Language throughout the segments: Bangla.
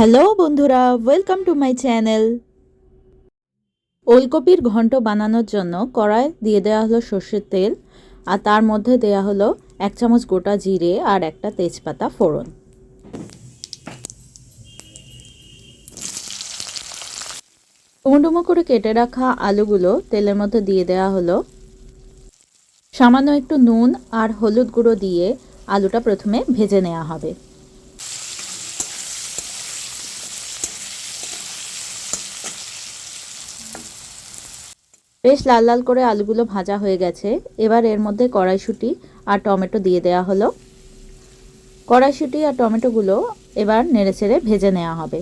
হ্যালো বন্ধুরা ওয়েলকাম টু মাই চ্যানেল ওলকপির ঘন্ট বানানোর জন্য কড়াই দিয়ে দেওয়া হলো সর্ষের তেল, আর তার মধ্যে দেওয়া হলো এক চামচ গোটা জিরে আর একটা তেজপাতা ফোড়ন। ডুমো করে কেটে রাখা আলুগুলো তেলের মধ্যে দিয়ে দেওয়া হলো। সামান্য একটু নুন আর হলুদ গুঁড়ো দিয়ে আলুটা প্রথমে ভেজে নেওয়া হবে। বেশ লাল লাল করে আলুগুলো ভাজা হয়ে গেছে। এবার এর মধ্যে কড়াইশুঁটি আর টমেটো দিয়ে দেওয়া হলো। কড়াইশুঁটি আর টমেটোগুলো এবার নেড়ে নেড়েচেড়ে ভেজে নেওয়া হবে।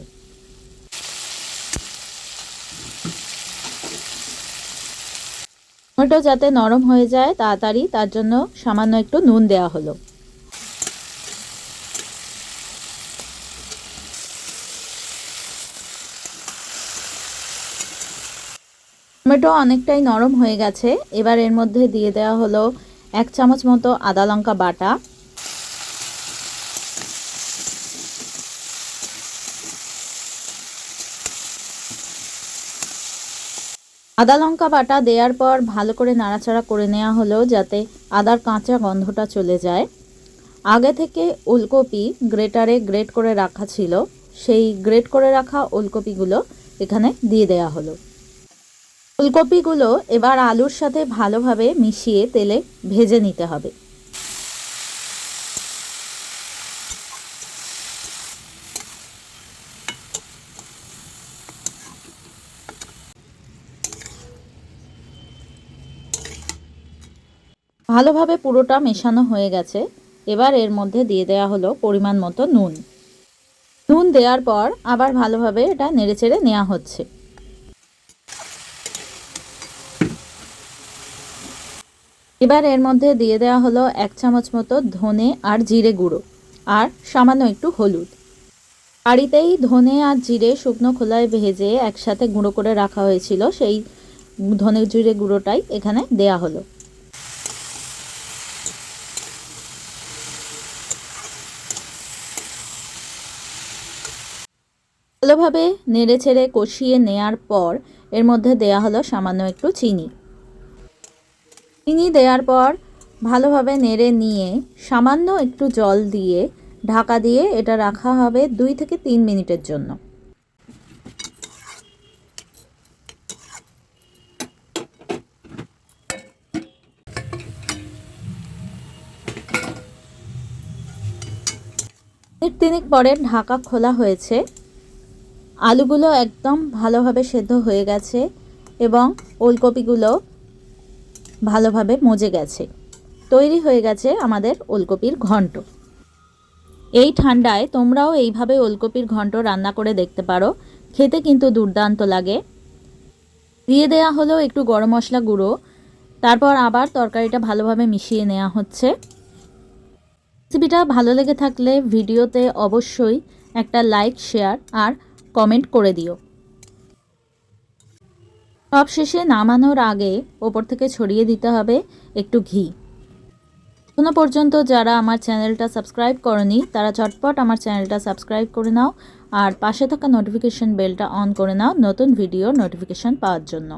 টমেটো যাতে নরম হয়ে যায় তাড়াতাড়ি, তার জন্য সামান্য একটু নুন দেওয়া হলো। টমেটো অনেকটাই নরম হয়ে গেছে। এবার এর মধ্যে দিয়ে দেওয়া হলো এক চামচ মতো আদা লঙ্কা বাটা। আদা লঙ্কা বাটা দেওয়ার পর ভালো করে নাড়াচাড়া করে নেওয়া হলো যাতে আদার কাঁচা গন্ধটা চলে যায়। আগে থেকে ওলকপি গ্রেটারে গ্রেট করে রাখা ছিল। সেই গ্রেট করে রাখা ওলকপিগুলো এখানে দিয়ে দেওয়া হলো। ফুলকপিগুলো এবার আলুর সাথে ভালোভাবে মিশিয়ে তেলে ভেজে নিতে হবে। ভালোভাবে পুরোটা মেশানো হয়ে গেছে। এবার এর মধ্যে দিয়ে দেওয়া হলো পরিমাণ মতো নুন। নুন দেওয়ার পর আবার ভালোভাবে এটা নেড়েচেড়ে নেওয়া হচ্ছে। এবার এর মধ্যে দিয়ে দেওয়া হলো এক চামচ মতো ধনে আর জিরে গুঁড়ো, আর সামান্য একটু হলুদ। বাড়িতেই ধনে আর জিরে শুকনো খোলায় ভেজে একসাথে গুঁড়ো করে রাখা হয়েছিল, সেই ধনে জিরে গুঁড়োটাই এখানে দেয়া হলো। ভালোভাবে নেড়ে ছেড়ে কষিয়ে নেয়ার পর এর মধ্যে দেয়া হলো সামান্য একটু চিনি। চিনি দেওয়ার পর ভালোভাবে নেড়ে নিয়ে সামান্য একটু জল দিয়ে ঢাকা দিয়ে এটা রাখা হবে দুই থেকে তিন মিনিটের জন্য। তিনিক পরে ঢাকা খোলা হয়েছে। আলুগুলো একদম ভালোভাবে সেদ্ধ হয়ে গেছে এবং ওলকপিগুলো ভালোভাবে মজে গেছে। তৈরি হয়ে গেছে আমাদের ওলকপির ঘন্ট। এই ঠান্ডায় তোমরাও এইভাবে ওলকপির ঘন্ট রান্না করে দেখতে পারো। খেতে কিন্তু দুর্দান্ত লাগে। দিয়ে দেয়া হলো একটু গরম মশলা গুঁড়ো। তারপর আবার তরকারিটা ভালোভাবে মিশিয়ে নেওয়া হচ্ছে। রেসিপিটা ভালো লেগে থাকলে ভিডিওতে অবশ্যই একটা লাইক, শেয়ার আর কমেন্ট করে দিও। সব শেষে নামানোর আগে ওপর থেকে ছড়িয়ে দিতে হবে একটু ঘি। এখনও পর্যন্ত যারা আমার চ্যানেলটা সাবস্ক্রাইব করেনি, তারা চটপট আমার চ্যানেলটা সাবস্ক্রাইব করে নাও আর পাশে থাকা নোটিফিকেশন বেলটা অন করে নাও নতুন ভিডিওর নোটিফিকেশন পাওয়ার জন্য।